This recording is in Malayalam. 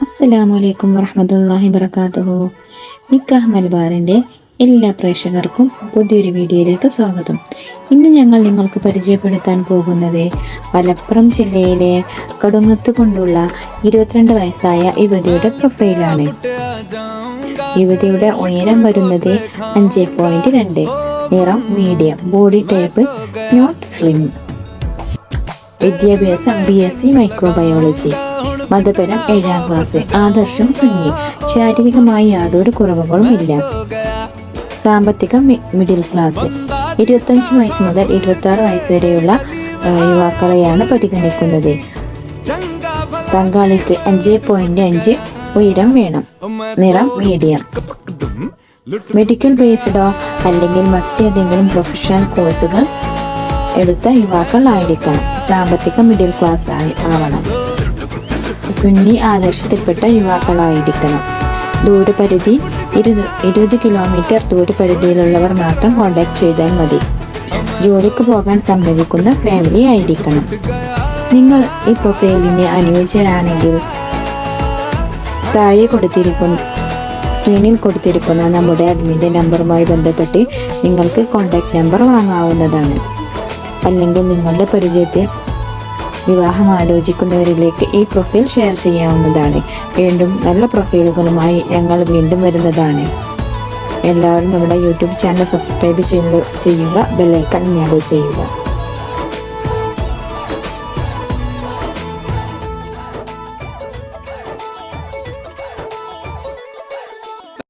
അസ്സലാമു അലൈക്കും വറഹമത്തല്ലാഹി വബർക്കാത്തുഹു നിക്കാഹ് മലബാറിന്റെ എല്ലാ പ്രേക്ഷകർക്കും പുതിയൊരു വീഡിയോയിലേക്ക് സ്വാഗതം. ഇന്ന് ഞങ്ങൾ നിങ്ങൾക്ക് പരിചയപ്പെടുത്താൻ പോകുന്നത് മലപ്പുറം ജില്ലയിലെ കടുങ്ങത്ത് കൊണ്ടുള്ള ഇരുപത്തിരണ്ട് വയസ്സായ യുവതിയുടെ പ്രൊഫൈലാണ്. യുവതിയുടെ ഉയരം വരുന്നത് അഞ്ച് പോയിന്റ് രണ്ട് നിറം medium body type not slim. വിദ്യാഭ്യാസം ബി എസ് സി മൈക്രോബയോളജി മതപരം ഏഴാം ക്ലാസ്. ആദർശം സുന്നി. ശാരീരികമായി യാതൊരു കുറവുകളും ഇല്ല സാമ്പത്തിക മിഡിൽ ക്ലാസ് ഇരുപത്തഞ്ച് വയസ്സ് മുതൽ ഇരുപത്തി ആറ് വയസ്സ് വരെയുള്ള യുവാക്കളെയാണ് പരിഗണിക്കുന്നത്. പങ്കാളിക്ക് അഞ്ച് പോയിന്റ് അഞ്ച് ഉയരം വേണം. നിറം മീഡിയം. മെഡിക്കൽ ബേസ്ഡോ അല്ലെങ്കിൽ മറ്റേതെങ്കിലും പ്രൊഫഷണൽ കോഴ്സുകൾ എടുത്ത യുവാക്കൾ ആയിരിക്കണം. സാമ്പത്തിക മിഡിൽ ക്ലാസ് ആയി ആവണം. സുന്നി ആദർശത്തിൽപ്പെട്ട യുവാക്കളായിരിക്കണം. ദൂരപരിധി ഇരുപത് ഇരുപത് കിലോമീറ്റർ ദൂരപരിധിയിലുള്ളവർ മാത്രം കോണ്ടാക്ട് ചെയ്താൽ മതി. ജോലിക്ക് പോകാൻ സമ്മതിക്കുന്ന ഫാമിലി ആയിരിക്കണം. നിങ്ങൾ ഈ പ്രൊഫൈലിന് അനുയോജ്യരാണെങ്കിൽ താഴെ കൊടുത്തിരിക്കുന്ന സ്ക്രീനിൽ കൊടുത്തിരിക്കുന്ന നമ്മുടെ അഡ്മിന്റെ നമ്പറുമായി ബന്ധപ്പെട്ട് നിങ്ങൾക്ക് കോൺടാക്റ്റ് നമ്പർ വാങ്ങാവുന്നതാണ്. അല്ലെങ്കിൽ നിങ്ങളുടെ പരിചയത്തിൽ വിവാഹം ആലോചിക്കുന്നവരിലേക്ക് ഈ പ്രൊഫൈൽ ഷെയർ ചെയ്യാവുന്നതാണ്. വീണ്ടും നല്ല പ്രൊഫൈലുകളുമായി ഞങ്ങൾ വീണ്ടും വരുന്നതാണ്. എല്ലാവരും നമ്മുടെ യൂട്യൂബ് ചാനൽ സബ്സ്ക്രൈബ് ചെയ്യുക ബെല്ലൈക്കൺ ഞങ്ങൾ ചെയ്യുക.